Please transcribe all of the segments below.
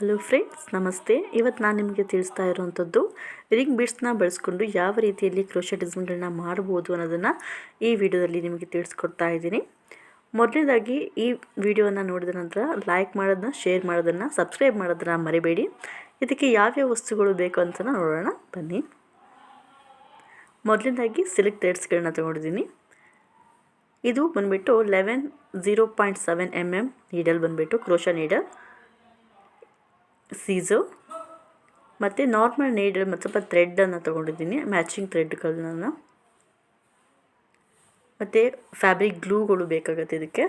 Hello friends ನಮಸ್ತೆ. ಇವತ್ತು ನಾನು ನಿಮಗೆ ತಿಳಿಸ್ತಾ ಇರುವಂಥದ್ದು ರಿಂಗ್ ಬೀಡ್ಸ್ನ ಬಳಸ್ಕೊಂಡು ಯಾವ ರೀತಿಯಲ್ಲಿ ಕ್ರೋಶ ಡಿಸೈನ್ಗಳನ್ನ ಮಾಡ್ಬೋದು ಅನ್ನೋದನ್ನು ಈ ವಿಡಿಯೋದಲ್ಲಿ ನಿಮಗೆ ತಿಳಿಸ್ಕೊಡ್ತಾ ಇದ್ದೀನಿ. ಮೊದಲನೇದಾಗಿ ಈ ವಿಡಿಯೋನ ನೋಡಿದ ನಂತರ ಲೈಕ್ ಮಾಡೋದನ್ನ ಶೇರ್ ಮಾಡೋದನ್ನು ಸಬ್ಸ್ಕ್ರೈಬ್ ಮಾಡೋದನ್ನು ಮರಿಬೇಡಿ. ಇದಕ್ಕೆ ಯಾವ್ಯಾವ ವಸ್ತುಗಳು ಬೇಕು ಅಂತ ನೋಡೋಣ, ಬನ್ನಿ. ಮೊದಲನೇದಾಗಿ ಸಿಲ್ಕ್ ಥ್ರೆಡ್ಸ್ಗಳನ್ನ ತೊಗೊಂಡಿದ್ದೀನಿ. ಇದು ಬಂದುಬಿಟ್ಟು eleven zero point seven M M needle ಬಂದುಬಿಟ್ಟು ಕ್ರೋಶ ನೀಡಲ್ ಸೀಸು. ಮತ್ತು ನಾರ್ಮಲ್ ನೀಡಲ್ ಮತ್ತು ಸ್ವಲ್ಪ ಥ್ರೆಡ್ಡನ್ನು ತೊಗೊಂಡಿದ್ದೀನಿ ಮ್ಯಾಚಿಂಗ್ ಥ್ರೆಡ್ಗಳನ್ನ ಮತ್ತು ಫ್ಯಾಬ್ರಿಕ್ ಗ್ಲೂಗಳು ಬೇಕಾಗುತ್ತೆ ಇದಕ್ಕೆ.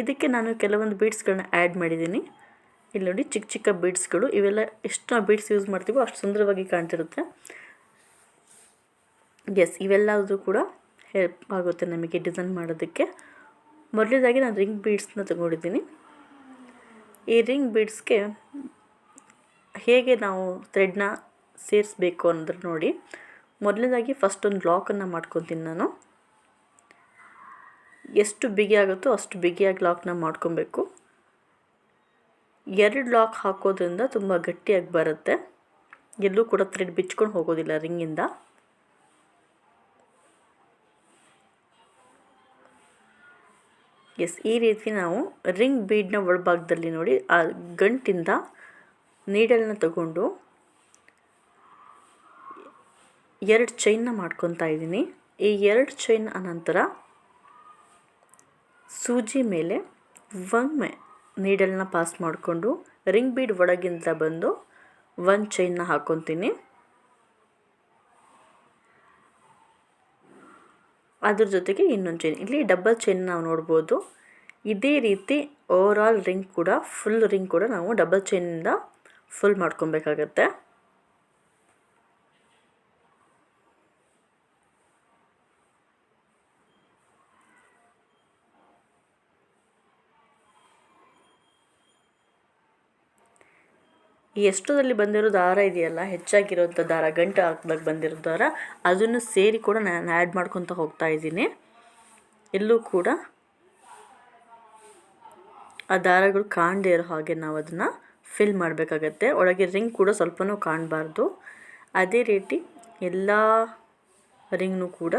ಇದಕ್ಕೆ ನಾನು ಕೆಲವೊಂದು ಬೀಡ್ಸ್ಗಳನ್ನ ಆ್ಯಡ್ ಮಾಡಿದ್ದೀನಿ. ಇಲ್ಲಿ ನೋಡಿ ಚಿಕ್ಕ ಚಿಕ್ಕ ಬೀಡ್ಸ್ಗಳು ಇವೆಲ್ಲ ಎಷ್ಟು ನಾವು ಬೀಡ್ಸ್ ಯೂಸ್ ಮಾಡ್ತೀವೋ ಅಷ್ಟು ಸುಂದರವಾಗಿ ಕಾಣ್ತಿರುತ್ತೆ. ಎಸ್ ಇವೆಲ್ಲದೂ ಕೂಡ ಹೆಲ್ಪ್ ಆಗುತ್ತೆ ನಮಗೆ ಡಿಸೈನ್ ಮಾಡೋದಕ್ಕೆ. ಮೊದಲನೇದಾಗಿ ನಾನು ರಿಂಗ್ ಬೀಡ್ಸ್ನ ತಗೊಂಡಿದ್ದೀನಿ. ಈ ರಿಂಗ್ ಬೀಡ್ಸ್ಗೆ ಹೇಗೆ ನಾವು ಥ್ರೆಡ್ನ ಸೇರಿಸ್ಬೇಕು ಅಂದ್ರೆ ನೋಡಿ. ಮೊದಲನೇದಾಗಿ ಫಸ್ಟ್ ಒಂದು ಲಾಕನ್ನು ಮಾಡ್ಕೊತೀನಿ ನಾನು. ಎಷ್ಟು ಬಿಗಿ ಆಗುತ್ತೋ ಅಷ್ಟು ಬಿಗಿಯಾಗಿ ಲಾಕ್ನ ಮಾಡ್ಕೊಬೇಕು. ಎರಡು ಲಾಕ್ ಹಾಕೋದ್ರಿಂದ ತುಂಬ ಗಟ್ಟಿಯಾಗಿ ಬರುತ್ತೆ. ಎಲ್ಲೂ ಕೂಡ ಥ್ರೆಡ್ ಬಿಚ್ಕೊಂಡು ಹೋಗೋದಿಲ್ಲ ರಿಂಗಿಂದ. ಎಸ್ ಈ ರೀತಿ ನಾವು ರಿಂಗ್ ಬೀಡ್ನ ಒಳಭಾಗದಲ್ಲಿ ನೋಡಿ, ಆ ಗಂಟಿಂದ ನೀಡಲ್ನ ತಗೊಂಡು ಎರಡು ಚೈನ್ನ ಮಾಡ್ಕೊತಾ ಇದ್ದೀನಿ. ಈ ಎರಡು ಚೈನ್ ಅನಂತರ ಸೂಜಿ ಮೇಲೆ ಒಮ್ಮೆ ನೀಡಲ್ನ ಪಾಸ್ ಮಾಡಿಕೊಂಡು ರಿಂಗ್ ಬೀಡ್ ಒಳಗಿಂದ ಬಂದು ಒಂದು ಚೈನ್ನ ಹಾಕ್ಕೊತೀನಿ ಅದ್ರ ಜೊತೆಗೆ ಇನ್ನೊಂದು ಚೈನ್ ಇಲ್ಲಿ ಡಬಲ್ ಚೈನ್ ನಾವು ನೋಡ್ಬೋದು. ಇದೇ ರೀತಿ ಓವರ್ ಆಲ್ ರಿಂಗ್ ಕೂಡ ಫುಲ್ ರಿಂಗ್ ಕೂಡ ನಾವು ಡಬಲ್ ಚೈನಿಂದ ಫುಲ್ ಮಾಡ್ಕೊಬೇಕಾಗತ್ತೆ. ಈ ಎಷ್ಟೋದಲ್ಲಿ ಬಂದಿರೋ ದಾರ ಇದೆಯಲ್ಲ? ಹೆಚ್ಚಾಗಿರೋಂಥ ದಾರ, ಗಂಟು ಹಾಕ್ದಾಗ ಬಂದಿರೋ ದಾರ, ಅದನ್ನು ಸೇರಿ ಕೂಡ ನಾನು ಆ್ಯಡ್ ಮಾಡ್ಕೊತ ಹೋಗ್ತಾ ಇದ್ದೀನಿ. ಎಲ್ಲೂ ಕೂಡ ಆ ದಾರಗಳು ಕಾಣದೇ ಇರೋ ಹಾಗೆ ನಾವು ಅದನ್ನು ಫಿಲ್ ಮಾಡಬೇಕಾಗತ್ತೆ. ಒಳಗೆ ರಿಂಗ್ ಕೂಡ ಸ್ವಲ್ಪನೂ ಕಾಣಬಾರ್ದು. ಅದೇ ರೀತಿ ಎಲ್ಲ ರಿಂಗ್ನೂ ಕೂಡ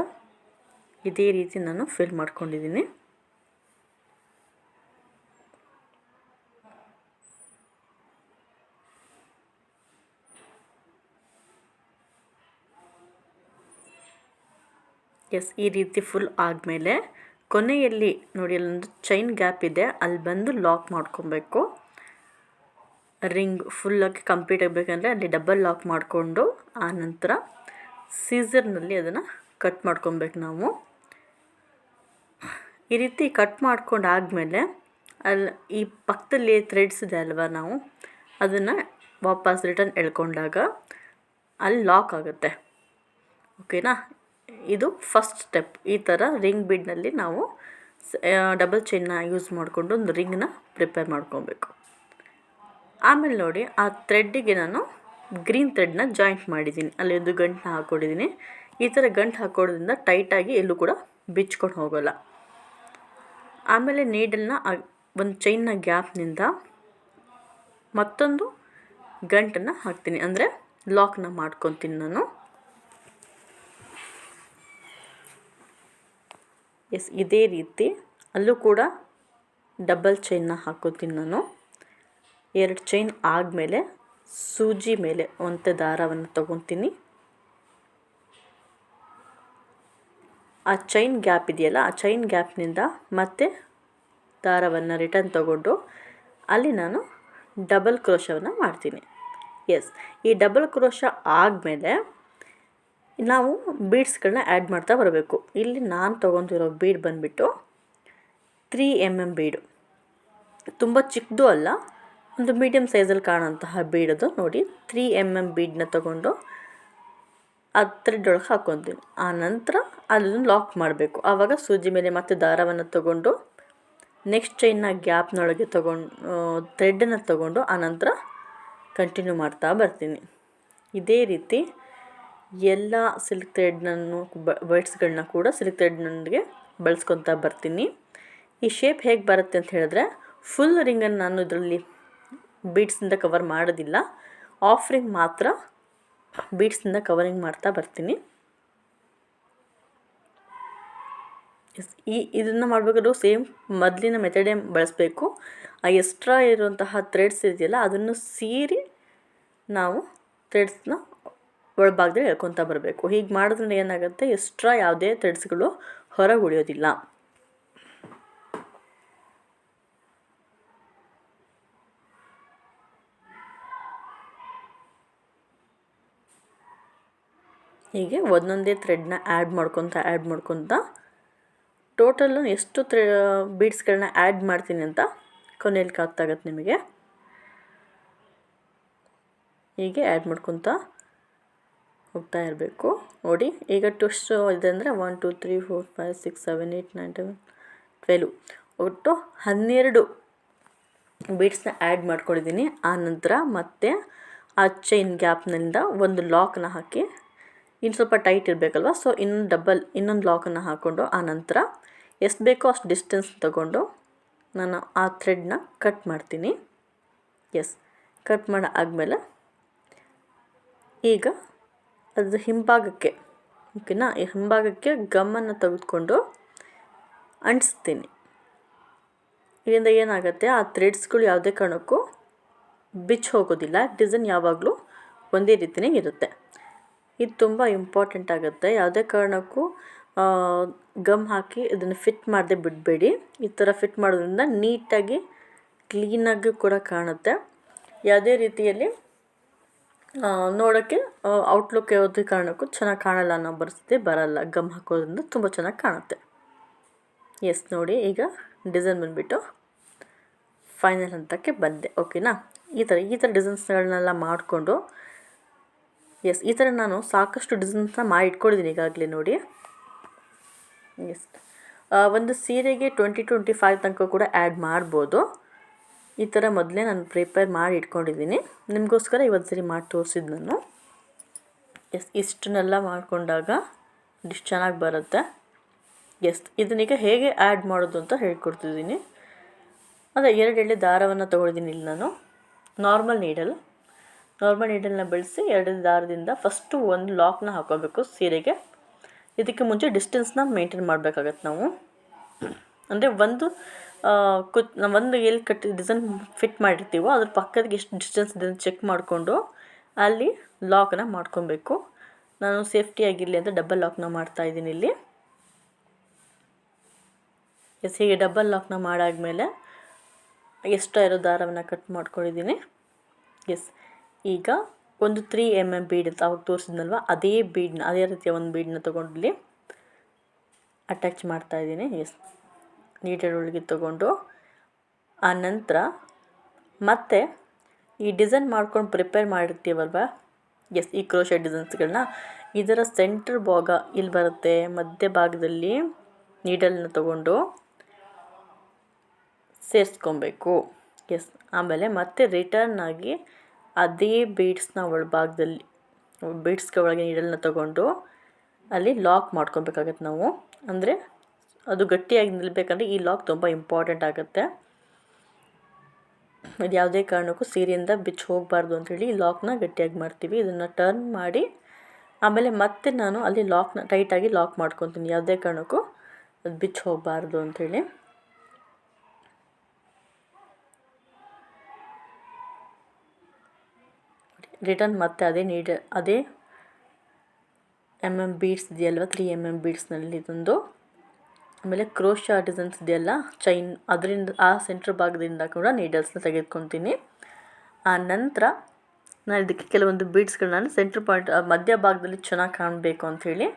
ಇದೇ ರೀತಿ ನಾನು ಫಿಲ್ ಮಾಡ್ಕೊಂಡಿದ್ದೀನಿ. ಎಸ್ ಈ ರೀತಿ ಫುಲ್ ಆದಮೇಲೆ ಕೊನೆಯಲ್ಲಿ ನೋಡಿ, ಅಲ್ಲೊಂದು ಚೈನ್ ಗ್ಯಾಪ್ ಇದೆ. ಅಲ್ಲಿ ಬಂದು ಲಾಕ್ ಮಾಡ್ಕೊಬೇಕು. ರಿಂಗ್ ಫುಲ್ಲಾಗಿ ಕಂಪ್ಲೀಟ್ ಆಗಬೇಕಂದ್ರೆ ಅಲ್ಲಿ ಡಬಲ್ ಲಾಕ್ ಮಾಡಿಕೊಂಡು, ಆನಂತರ ನಂತರ ಸೀಸರ್ನಲ್ಲಿ ಅದನ್ನು ಕಟ್ ಮಾಡ್ಕೊಬೇಕು ನಾವು. ಈ ರೀತಿ ಕಟ್ ಮಾಡ್ಕೊಂಡು ಆದಮೇಲೆ ಅಲ್ಲಿ ಈ ಪಕ್ಕದಲ್ಲಿ ಥ್ರೆಡ್ಸ್ ಇದೆ ಅಲ್ವಾ ನಾವು? ಅದನ್ನು ವಾಪಸ್ ರಿಟರ್ನ್ ಎಳ್ಕೊಂಡಾಗ ಅಲ್ಲಿ ಲಾಕ್ ಆಗುತ್ತೆ. ಓಕೆನಾ ಇದು ಫಸ್ಟ್ ಸ್ಟೆಪ್ ಈ ಥರ ರಿಂಗ್ ಬಿಡ್ನಲ್ಲಿ ನಾವು ಡಬಲ್ ಚೈನ್ನ ಯೂಸ್ ಮಾಡಿಕೊಂಡು ಒಂದು ರಿಂಗ್ನ ಪ್ರಿಪೇರ್ ಮಾಡ್ಕೊಬೇಕು. ಆಮೇಲೆ ನೋಡಿ, ಆ ಥ್ರೆಡ್ಡಿಗೆ ನಾನು ಗ್ರೀನ್ ಥ್ರೆಡ್ನ ಜಾಯಿಂಟ್ ಮಾಡಿದ್ದೀನಿ. ಅಲ್ಲಿ ಒಂದು ಗಂಟನ್ನ ಹಾಕ್ಕೊಂಡಿದ್ದೀನಿ. ಈ ಥರ ಗಂಟು ಹಾಕೋದ್ರಿಂದ ಟೈಟಾಗಿ ಎಲ್ಲೂ ಕೂಡ ಬಿಚ್ಕೊಂಡು ಹೋಗೋಲ್ಲ. ಆಮೇಲೆ ನೀಡಲ್ನ ಒಂದು ಚೈನ್ನ ಗ್ಯಾಪ್ನಿಂದ ಮತ್ತೊಂದು ಗಂಟನ್ನು ಹಾಕ್ತೀನಿ. ಅಂದರೆ ಲಾಕ್ನ ಮಾಡ್ಕೊತೀನಿ ನಾನು. ಎಸ್, ಇದೇ ರೀತಿ. ಅಲ್ಲೂ ಕೂಡ ಡಬಲ್ ಚೈನ್ನ ಹಾಕೋತೀನಿ ನಾನು. ಎರಡು ಚೈನ್ ಆದಮೇಲೆ ಸೂಜಿ ಮೇಲೆ ಒಂದು ದಾರವನ್ನು ತಗೊತೀನಿ. ಆ ಚೈನ್ ಗ್ಯಾಪ್ ಇದೆಯಲ್ಲ, ಆ ಚೈನ್ ಗ್ಯಾಪ್ನಿಂದ ಮತ್ತೆ ದಾರವನ್ನು ರಿಟರ್ನ್ ತಗೊಂಡು ಅಲ್ಲಿ ನಾನು ಡಬಲ್ ಕ್ರೋಶವನ್ನು ಮಾಡ್ತೀನಿ. ಎಸ್ ಈ ಡಬಲ್ ಕ್ರೋಶ ಆದಮೇಲೆ ನಾವು ಬೀಡ್ಸ್ಗಳನ್ನ ಆ್ಯಡ್ ಮಾಡ್ತಾ ಬರಬೇಕು. ಇಲ್ಲಿ ನಾನು ತೊಗೊತಿರೋ ಬೀಡ್ ಬಂದುಬಿಟ್ಟು ತ್ರೀ ಎಂ ಎಂ ಬೀಡು ತುಂಬ ಚಿಕ್ಕದು ಅಲ್ಲ, ಒಂದು ಮೀಡಿಯಮ್ ಸೈಜಲ್ಲಿ ಕಾಣೋಂತಹ ಬೀಡದು ನೋಡಿ ತ್ರೀ ಎಂ ಎಂ ಬೀಡನ್ನ ತೊಗೊಂಡು ಅದು ಥ್ರೆಡ್ ಒಳಗೆ ಹಾಕ್ಕೊತೀನಿ ಆ ನಂತರ ಅದನ್ನು ಲಾಕ್ ಮಾಡಬೇಕು. ಆವಾಗ ಸೂಜಿ ಮೇಲೆ ಮತ್ತೆ ದಾರವನ್ನು ತಗೊಂಡು ನೆಕ್ಸ್ಟ್ ಚೈನ್ನ ಗ್ಯಾಪ್ನೊಳಗೆ ತೊಗೊಂಡು ಥ್ರೆಡ್ಡನ್ನು ತೊಗೊಂಡು ಆನಂತರ ಕಂಟಿನ್ಯೂ ಮಾಡ್ತಾ ಬರ್ತೀನಿ. ಇದೇ ರೀತಿ ಎಲ್ಲ ಸಿಲ್ಕ್ ಥ್ರೆಡ್ನನ್ನು ಬ ವರ್ಡ್ಸ್ಗಳನ್ನ ಕೂಡ ಸಿಲ್ಕ್ ಥ್ರೆಡ್ನೊಂದಿಗೆ ಬಳಸ್ಕೊತಾ ಬರ್ತೀನಿ. ಈ ಶೇಪ್ ಹೇಗೆ ಬರುತ್ತೆ ಅಂತ ಹೇಳಿದ್ರೆ ಫುಲ್ ರಿಂಗನ್ನು ನಾನು ಇದರಲ್ಲಿ ಬೀಡ್ಸಿಂದ ಕವರ್ ಮಾಡೋದಿಲ್ಲ. ಆಫ್ ರಿಂಗ್ ಮಾತ್ರ ಬೀಡ್ಸಿಂದ ಕವರಿಂಗ್ ಮಾಡ್ತಾ ಬರ್ತೀನಿ. ಈ, ಇದನ್ನು ಮಾಡಬೇಕಾದ್ರೂ ಸೇಮ್ ಮೊದಲಿನ ಮೆಥಡೇ ಬಳಸಬೇಕು. ಆ ಎಕ್ಸ್ಟ್ರಾ ಇರುವಂತಹ ಥ್ರೆಡ್ಸ್ ಇದೆಯಲ್ಲ, ಅದನ್ನು ಸೀರಿ ನಾವು ಥ್ರೆಡ್ಸ್ನ ಒಳಭಾಗದಲ್ಲಿ ಎಳ್ಕೊತಾ ಬರಬೇಕು. ಹೀಗೆ ಮಾಡಿದ್ರೆ ಏನಾಗುತ್ತೆ? ಎಕ್ಸ್ಟ್ರಾ ಯಾವುದೇ ಥ್ರೆಡ್ಸ್ಗಳು ಹೊರಗೆ ಉಳಿಯೋದಿಲ್ಲ ಹೀಗೆ ಒಂದೊಂದೇ ಥ್ರೆಡ್ನ ಆ್ಯಡ್ ಮಾಡ್ಕೊತ ಆ್ಯಡ್ ಮಾಡ್ಕೊತ ಟೋಟಲ್ಲು ಎಷ್ಟು ಥ್ರೆ ಬೀಡ್ಸ್ಗಳನ್ನ ಆ್ಯಡ್ ಮಾಡ್ತೀನಿ ಅಂತ ಕೊನೆಯಲ್ಲಿ ಗೊತ್ತಾಗತ್ತೆ ನಿಮಗೆ. ಹೀಗೆ ಆ್ಯಡ್ ಮಾಡ್ಕೊತ ಹೋಗ್ತಾ ಇರಬೇಕು. ನೋಡಿ, ಈಗ ಟುಷ್ಟು ಇದೆ ಅಂದರೆ one two three four five six seven eight nine ten twelve ಒಟ್ಟು ಹನ್ನೆರಡು ಬೀಡ್ಸ್ನ ಆ್ಯಡ್ ಮಾಡ್ಕೊಂಡಿದ್ದೀನಿ ಆ ನಂತರ ಮತ್ತೆ ಆ ಚೈನ್ ಗ್ಯಾಪ್ನಿಂದ ಒಂದು ಲಾಕ್ನ ಹಾಕಿ ಇನ್ನು ಸ್ವಲ್ಪ ಟೈಟ್ ಇರಬೇಕಲ್ವ? ಸೊ ಇನ್ನೊಂದು ಡಬಲ್ ಇನ್ನೊಂದು ಲಾಕನ್ನು ಹಾಕ್ಕೊಂಡು ಆ ನಂತರ ಎಷ್ಟು ಬೇಕೋ ಅಷ್ಟು ಡಿಸ್ಟೆನ್ಸ್ ತಗೊಂಡು ನಾನು ಆ ಥ್ರೆಡ್ನ ಕಟ್ ಮಾಡ್ತೀನಿ. ಎಸ್ ಕಟ್ ಮಾಡಿ ಆದಮೇಲೆ ಈಗ ಅದು ಹಿಂಭಾಗಕ್ಕೆ, ಓಕೆನಾ? ಈ ಹಿಂಭಾಗಕ್ಕೆ ಗಮ್ಮನ್ನು ತೆಗೆದುಕೊಂಡು ಅಂಟಿಸ್ತೀನಿ. ಇದರಿಂದ ಏನಾಗುತ್ತೆ? ಆ ಥ್ರೆಡ್ಸ್ಗಳು ಯಾವುದೇ ಕಾರಣಕ್ಕೂ ಬಿಚ್ಚಿ ಹೋಗೋದಿಲ್ಲ. ಡಿಸೈನ್ ಯಾವಾಗಲೂ ಒಂದೇ ರೀತಿಯೇ ಇರುತ್ತೆ. ಇದು ತುಂಬ ಇಂಪಾರ್ಟೆಂಟ್ ಆಗುತ್ತೆ. ಯಾವುದೇ ಕಾರಣಕ್ಕೂ ಗಮ್ ಹಾಕಿ ಇದನ್ನು ಫಿಟ್ ಮಾಡದೆ ಬಿಡಬೇಡಿ. ಈ ಥರ ಫಿಟ್ ಮಾಡೋದ್ರಿಂದ ನೀಟಾಗಿ ಕ್ಲೀನಾಗಿ ಕೂಡ ಕಾಣುತ್ತೆ. ಯಾವುದೇ ರೀತಿಯಲ್ಲಿ ನೋಡೋಕ್ಕೆ ಔಟ್ಲುಕ್ ಯಾವುದೇ ಕಾರಣಕ್ಕೂ ಚೆನ್ನಾಗಿ ಕಾಣಲ್ಲ ಅನ್ನೋ ಪರಿಸ್ಥಿತಿ ಬರಲ್ಲ. ಗಮ್ ಹಾಕೋದ್ರಿಂದ ತುಂಬ ಚೆನ್ನಾಗಿ ಕಾಣುತ್ತೆ. ಎಸ್ ನೋಡಿ, ಈಗ ಡಿಸೈನ್ ಬಂದುಬಿಟ್ಟು ಫೈನಲ್ ಹಂತಕ್ಕೆ ಬಂದೆ. ಓಕೆನಾ ಈ ಥರ ಈ ಥರ ಡಿಸೈನ್ಸ್ಗಳನ್ನೆಲ್ಲ ಮಾಡಿಕೊಂಡು ಎಸ್ ಈ ಥರ ನಾನು ಸಾಕಷ್ಟು ಡಿಸೈನ್ಸ್ನ ಮಾಡಿ ಇಟ್ಕೊಂಡಿದ್ದೀನಿ ಈಗಾಗಲೇ ನೋಡಿ. ಎಸ್ ಒಂದು ಸೀರೆಗೆ ಟ್ವೆಂಟಿ ಟ್ವೆಂಟಿ ಫೈವ್ ತನಕ ಕೂಡ ಆ್ಯಡ್ ಮಾಡ್ಬೋದು. ಈ ಥರ ಮೊದಲೇ ನಾನು ಪ್ರಿಪೇರ್ ಮಾಡಿ ಇಟ್ಕೊಂಡಿದ್ದೀನಿ. ನಿಮಗೋಸ್ಕರ ಇವತ್ತು ಸರಿ ಮಾಡಿ ತೋರಿಸಿದ್ದು ನಾನು. ಎಸ್, ಇಷ್ಟನ್ನೆಲ್ಲ ಮಾಡಿಕೊಂಡಾಗ ಡಿಶ್ ಚೆನ್ನಾಗಿ ಬರುತ್ತೆ. ಎಸ್ ಇದನ್ನೀಗ ಹೇಗೆ ಆ್ಯಡ್ ಮಾಡೋದು ಅಂತ ಹೇಳ್ಕೊಡ್ತಿದ್ದೀನಿ. ಅದೇ, ಎರಡು ಎಳೆ ದಾರವನ್ನು ತೊಗೊಳಿದ್ದೀನಿ ಇಲ್ಲಿ ನಾನು. ನಾರ್ಮಲ್ ನೀಡಲ್ ನಾರ್ಮಲ್ ನೀಡಲ್ನ ಬೆಳೆಸಿ ಎರಡು ದಾರದಿಂದ ಫಸ್ಟು ಒಂದು ಲಾಕ್ನ ಹಾಕೋಬೇಕು ಸೀರೆಗೆ. ಇದಕ್ಕೆ ಮುಂಚೆ ಡಿಸ್ಟೆನ್ಸ್ನ ಮೇಂಟೈನ್ ಮಾಡಬೇಕಾಗತ್ತೆ ನಾವು. ಅಂದರೆ ಒಂದು ಕುತ್ ಒಂದು ಎಲ್ಲಿ ಕಟ್ ಡಿಸೈನ್ ಫಿಟ್ ಮಾಡಿರ್ತೀವೋ ಅದ್ರ ಪಕ್ಕದಾಗೆ ಎಷ್ಟು ಡಿಸ್ಟೆನ್ಸ್ ಇದೆ ಅಂತ ಚೆಕ್ ಮಾಡಿಕೊಂಡು ಅಲ್ಲಿ ಲಾಕನ್ನು ಮಾಡ್ಕೊಬೇಕು. ನಾನು ಸೇಫ್ಟಿಯಾಗಿರಲಿ ಅಂತ ಡಬಲ್ ಲಾಕ್ನ ಮಾಡ್ತಾಯಿದ್ದೀನಿ ಇಲ್ಲಿ. ಎಸ್ ಹೀಗೆ ಡಬಲ್ ಲಾಕ್ನ ಮಾಡಾದ್ಮೇಲೆ ಎಷ್ಟೋ ಇರೋ ದಾರವನ್ನು ಕಟ್ ಮಾಡ್ಕೊಂಡಿದ್ದೀನಿ. ಎಸ್ ಈಗ ಒಂದು ತ್ರೀ ಎಂ ಎಂ ಬೀಡ್ ಅಂತ ಅವಾಗ ತೋರಿಸಿದ್ನಲ್ವ? ಅದೇ ಬೀಡ್ನ ಅದೇ ರೀತಿಯ ಒಂದು ಬೀಡನ್ನ ತೊಗೊಂಡಿಲ್ಲಿ ಅಟ್ಯಾಚ್ ಮಾಡ್ತಾಯಿದ್ದೀನಿ ಎಸ್ ನೀಟೆಡ್ ಒಳಗೆ ತೊಗೊಂಡು ಆ ನಂತರ ಮತ್ತೆ ಈ ಡಿಸೈನ್ ಮಾಡ್ಕೊಂಡು ಪ್ರಿಪೇರ್ ಮಾಡಿರ್ತೀವಲ್ವ? ಎಸ್ ಈ ಕ್ರೋಶೆ ಡಿಸೈನ್ಸ್ಗಳನ್ನ ಇದರ ಸೆಂಟ್ರ್ ಭಾಗ ಇಲ್ಲಿ ಬರುತ್ತೆ. ಮಧ್ಯ ಭಾಗದಲ್ಲಿ ನೀಡಲ್ನ ತಗೊಂಡು ಸೇರಿಸ್ಕೊಬೇಕು. ಎಸ್ ಆಮೇಲೆ ಮತ್ತೆ ರಿಟರ್ನ್ ಆಗಿ ಅದೇ ಬೀಡ್ಸ್ನ ಒಳಭಾಗದಲ್ಲಿ ಬೀಡ್ಸ್ಗೆ ಒಳಗೆ ನೀಡಲ್ನ ತಗೊಂಡು ಅಲ್ಲಿ ಲಾಕ್ ಮಾಡ್ಕೊಬೇಕಾಗತ್ತೆ ನಾವು. ಅಂದರೆ ಅದು ಗಟ್ಟಿಯಾಗಿ ನಿಲ್ಲಬೇಕಂದ್ರೆ ಈ ಲಾಕ್ ತುಂಬ ಇಂಪಾರ್ಟೆಂಟ್ ಆಗುತ್ತೆ. ಇದು ಯಾವುದೇ ಕಾರಣಕ್ಕೂ ಸೀರೆಯಿಂದ ಬಿಚ್ಚಿ ಹೋಗಬಾರ್ದು ಅಂಥೇಳಿ ಈ ಲಾಕ್ನ ಗಟ್ಟಿಯಾಗಿ ಮಾಡ್ತೀವಿ. ಇದನ್ನು ಟರ್ನ್ ಮಾಡಿ ಆಮೇಲೆ ಮತ್ತೆ ನಾನು ಅಲ್ಲಿ ಲಾಕ್ನ ಟೈಟಾಗಿ ಲಾಕ್ ಮಾಡ್ಕೊತೀನಿ. ಯಾವುದೇ ಕಾರಣಕ್ಕೂ ಅದು ಬಿಚ್ಚಿ ಹೋಗಬಾರ್ದು ಅಂಥೇಳಿ ರಿಟರ್ನ್ ಮತ್ತೆ ಅದೇ ನೀಡ, ಅದೇ ಎಂ ಎಂ ಬೀಡ್ಸ್ ಇದೆಯಲ್ವ? ತ್ರೀ ಎಂ ಎಂ ಬೀಡ್ಸ್ನಲ್ಲಿ ಇದೊಂದು. ಆಮೇಲೆ ಕ್ರೋಶ ಡಿಸೈನ್ಸ್ ಇದೆಯಲ್ಲ ಚೈನ್ ಅದರಿಂದ, ಆ ಸೆಂಟ್ರ್ ಭಾಗದಿಂದ ಕೂಡ ನೀಡಲ್ಸ್ನ ತೆಗೆದುಕೊತೀನಿ. ಆ ನಂತರ ನಾನು ಇದಕ್ಕೆ ಕೆಲವೊಂದು ಬೀಡ್ಸ್ಗಳನ್ನ ಸೆಂಟ್ರ್ ಪಾಯಿಂಟ್ ಮಧ್ಯ ಭಾಗದಲ್ಲಿ ಚೆನ್ನಾಗಿ ಕಾಣಬೇಕು ಅಂಥೇಳಿ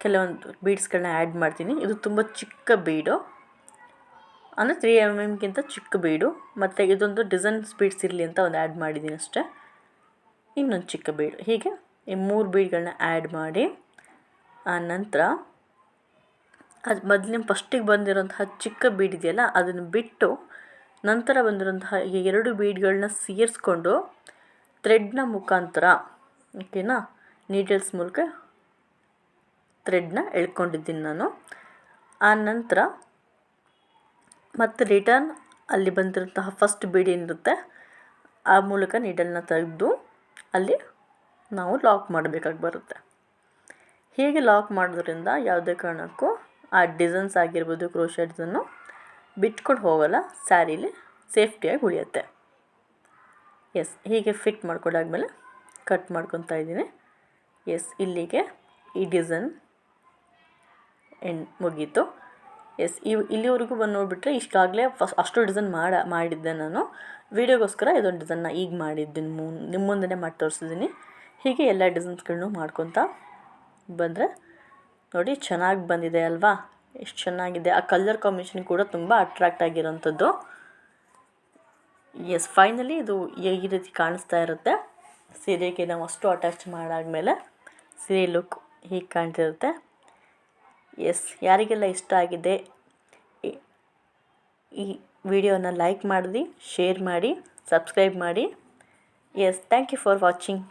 ಕೆಲವೊಂದು ಬೀಡ್ಸ್ಗಳನ್ನ ಆ್ಯಡ್ ಮಾಡ್ತೀನಿ. ಇದು ತುಂಬ ಚಿಕ್ಕ ಬೀಡು ಅಂದರೆ ತ್ರೀ ಎಂ ಎಮ್ಗಿಂತ ಚಿಕ್ಕ ಬೀಡು ಮತ್ತು ಇದೊಂದು ಡಿಸೈನ್ ಬೀಡ್ಸ್ ಇರಲಿ ಅಂತ ಒಂದು ಆ್ಯಡ್ ಮಾಡಿದ್ದೀನಿ ಅಷ್ಟೇ. ಇನ್ನೊಂದು ಚಿಕ್ಕ ಬೀಡು ಹೀಗೆ ಈ ಮೂರು ಬೀಡ್ಗಳನ್ನ ಆ್ಯಡ್ ಮಾಡಿ, ಆ ನಂತರ ಅದು ಮೊದ್ಲಿನ ಫಸ್ಟಿಗೆ ಬಂದಿರೋಂತಹ ಚಿಕ್ಕ ಬೀಡ್ ಇದೆಯಲ್ಲ ಅದನ್ನು ಬಿಟ್ಟು ನಂತರ ಬಂದಿರೋಂತಹ ಈ ಎರಡು ಬೀಡ್ಗಳನ್ನ ಸೇರಿಸ್ಕೊಂಡು ಥ್ರೆಡ್ನ ಮುಖಾಂತರ, ಓಕೆನಾ? ನೀಡಲ್ಸ್ ಮೂಲಕ ಥ್ರೆಡ್ನ ಎಳ್ಕೊಂಡಿದ್ದೀನಿ ನಾನು. ಆ ನಂತರ ಮತ್ತು ರಿಟರ್ನ್ ಅಲ್ಲಿ ಬಂದಿರುವಂತಹ ಫಸ್ಟ್ ಬೀಡ್ ಏನಿರುತ್ತೆ, ಆ ಮೂಲಕ ನೀಡಲ್ನ ತೆಗೆದು ಅಲ್ಲಿ ನಾವು ಲಾಕ್ ಮಾಡಬೇಕಾಗಿ ಬರುತ್ತೆ. ಹೀಗೆ ಲಾಕ್ ಮಾಡೋದ್ರಿಂದ ಯಾವುದೇ ಕಾರಣಕ್ಕೂ ಆ ಡಿಸೈನ್ಸ್ ಆಗಿರ್ಬೋದು ಕ್ರೋಶೆಟ್ಸನ್ನು ಬಿಟ್ಕೊಂಡು ಹೋಗಲ್ಲ, ಸ್ಯಾರೀಲಿ ಸೇಫ್ಟಿಯಾಗಿ ಉಳಿಯುತ್ತೆ. ಎಸ್ ಹೀಗೆ ಫಿಟ್ ಮಾಡ್ಕೊಂಡಾದ್ಮೇಲೆ ಕಟ್ ಮಾಡ್ಕೊತಾ ಇದ್ದೀನಿ. ಎಸ್ ಇಲ್ಲಿಗೆ ಈ ಡಿಸೈನ್ ಎಂಡ್ ಮುಗೀತು. ಎಸ್ ಇವ್ ಇಲ್ಲಿವರೆಗೂ ಬಂದು ನೋಡಿಬಿಟ್ರೆ ಇಷ್ಟಾಗಲೇ ಫಸ್ಟ್ ಅಷ್ಟು ಡಿಸೈನ್ ಮಾಡ, ಮಾಡಿದ್ದೆ ನಾನು. ವೀಡಿಯೋಗೋಸ್ಕರ ಇದೊಂದು ಡಿಸೈನ್ನ ಈಗ ಮಾಡಿದ್ದೀನಿ ಮುನ್ ನಿಮ್ಮ ಮುಂದೆ ಮಾಡಿ ತೋರಿಸಿದ್ದೀನಿ. ಹೀಗೆ ಎಲ್ಲ ಡಿಸೈನ್ಸ್ಗಳನ್ನೂ ಮಾಡ್ಕೊತಾ ಬಂದರೆ ನೋಡಿ, ಚೆನ್ನಾಗಿ ಬಂದಿದೆ ಅಲ್ವಾ? ಎಷ್ಟು ಚೆನ್ನಾಗಿದೆ. ಆ ಕಲರ್ ಕಾಂಬಿನೇಷನ್ ಕೂಡ ತುಂಬ ಅಟ್ರಾಕ್ಟ್ ಆಗಿರೋಂಥದ್ದು. ಎಸ್ ಫೈನಲಿ ಇದು ಈ ರೀತಿ ಕಾಣಿಸ್ತಾ ಇರುತ್ತೆ. ಸೀರೆಗೆ ನಾವು ಅಷ್ಟು ಅಟ್ಯಾಚ್ ಮಾಡಾದ್ಮೇಲೆ ಸೀರೆ ಲುಕ್ ಹೀಗೆ ಕಾಣ್ತಿರುತ್ತೆ. ಎಸ್ ಯಾರಿಗೆಲ್ಲ ಇಷ್ಟ ಆಗಿದೆ, ಈ- ವಿಡಿಯೋನ ಲೈಕ್ ಮಾಡಿ ಶೇರ್ ಮಾಡಿ ಸಬ್ಸ್ಕ್ರೈಬ್ ಮಾಡಿ. Yes thank you for watching